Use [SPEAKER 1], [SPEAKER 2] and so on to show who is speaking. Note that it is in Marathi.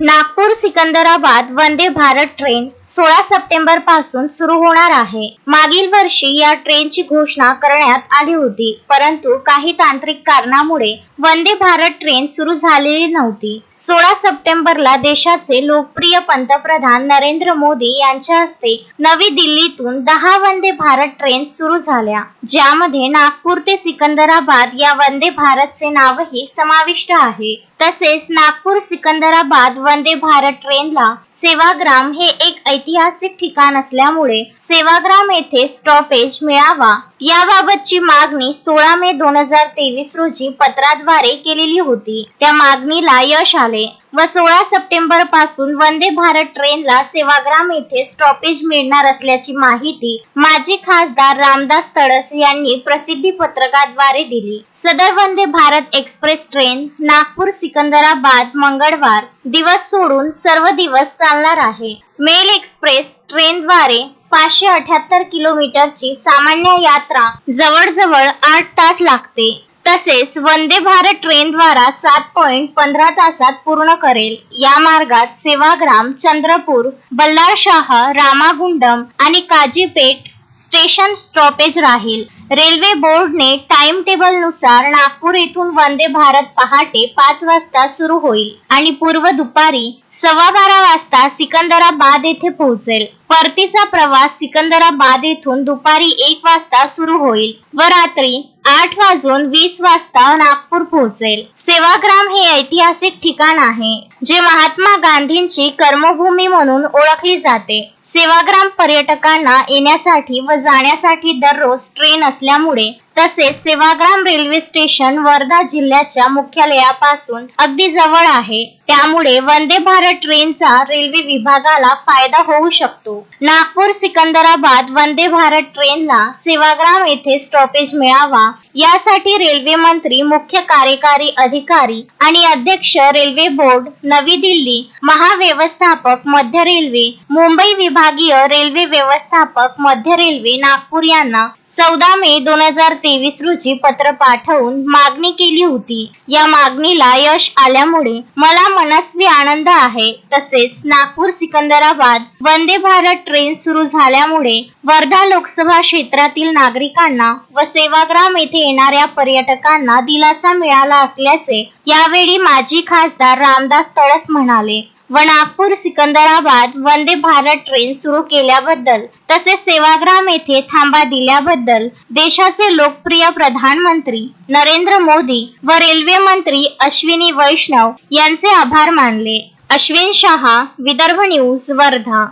[SPEAKER 1] नागपूर सिकंदराबाद वंदे भारत ट्रेन सोळा सप्टेंबरपासून सुरू होणार आहे. मागील वर्षी या ट्रेनची घोषणा करण्यात आली होती परंतु काही तांत्रिक कारणामुळे वंदे भारत ट्रेन सुरू झालेली नव्हती. सोळा सप्टेंबरला देशाचे लोकप्रिय पंतप्रधान नरेंद्र मोदी यांच्या हस्ते नवी दिल्लीतून दहा वंदे भारत ट्रेन सुरू झाल्या ज्यामध्ये नागपूर ते सिकंदराबाद या वंदे भारतचे नावही समाविष्ट आहे. तसेच नागपूर सिकंदराबाद वंदे भारत ट्रेनला सेवाग्राम हे एक ऐतिहासिक ठिकाण असल्यामुळे सेवाग्राम येथे स्टॉपेज मिळावा. याबाबतची मागणी सोळा मे दोन हजार तेवीस रोजी पत्राद्वारे केलेली होती. त्या मागणीला यश आले. व सोळा सप्टेंबरपासून वंदे भारत ट्रेनला सेवाग्राम येथे स्टॉपेज मिळणार असल्याची माहिती माजी खासदार रामदास तडस यांनी प्रसिद्धी पत्रकाद्वारे दिली. सदर वंदे भारत एक्सप्रेस ट्रेन नागपूर सिकंदराबाद मंगळवार दिवस सोडून सर्व दिवस चालणार आहे. मेल एक्सप्रेस ट्रेनद्वारे पाचशे अठ्याहत्तर किलोमीटरची सामान्य यात्रा जवळजवळ आठ तास लागते. तसेच वंदे भारत ट्रेनद्वारा सात पॉइंट पंधरा तासात पूर्ण करेल. या मार्गात सेवाग्राम चंद्रपूर बल्लारशाह रामागुंडम आणि काजीपेठ स्टेशन स्टॉपेज राहील. रेल्वे बोर्डने टाइम टेबलनुसार नागपूर येथून वंदे भारत पहाटे पाच वाजता सुरू होईल आणि पूर्व दुपारी सव्वा बारा वाजता सिकंदराबाद येथे पोहोचेल. परतीचा प्रवास सिकंदराबाद येथून दुपारी एक वाजता सुरू होईल व रात्री आठ वाजून वीस वाजता नागपूर पोहोचेल. सेवाग्राम हे ऐतिहासिक ठिकाण आहे जे महात्मा गांधींची कर्मभूमी म्हणून ओळखली जाते. सेवाग्राम पर्यटकांना येण्यासाठी व जाण्यासाठी दररोज ट्रेन असल्यामुळे तसेच सेवाग्राम रेल्वे स्टेशन वर्धा जिल्ह्याच्या मुख्यालयापासून अगदी जवळ आहे. त्यामुळे वंदे भारत ट्रेनचा रेल्वे विभागाला फायदा होऊ शकतो. नागपूर सिकंदराबाद वंदे भारत ट्रेनला सेवाग्राम येथे स्टॉपेज मिळावा यासाठी रेल्वे मंत्री मुख्य कार्यकारी अधिकारी आणि अध्यक्ष रेल्वे बोर्ड नवी दिल्ली महाव्यवस्थापक मध्य रेल्वे मुंबई विभागीय रेल्वे व्यवस्थापक मध्य रेल्वे नागपूर यांना चौदा मे दोन हजार तेवीस रोजी पत्र पाठवून मागणी केली होती. या मागणीला यश आल्यामुळे मला मनस्वी आनंद आहे. तसेच नागपूर सिकंदराबाद वंदे भारत ट्रेन सुरू झाल्यामुळे वर्धा लोकसभा क्षेत्रातील नागरिकांना व सेवाग्राम येथे येणाऱ्या पर्यटकांना दिलासा मिळाला असल्याचे यावेळी माजी खासदार रामदास तळस म्हणाले. व नागपूर सिकंदराबाद वंदे भारत ट्रेन सुरू केल्याबद्दल तसेच सेवाग्राम येथे थांबा दिल्याबद्दल देशाचे लोकप्रिय प्रधानमंत्री नरेंद्र मोदी व रेल्वे मंत्री अश्विनी वैष्णव यांचे आभार मानले. अश्विन शहा विदर्भ न्यूज वर्धा.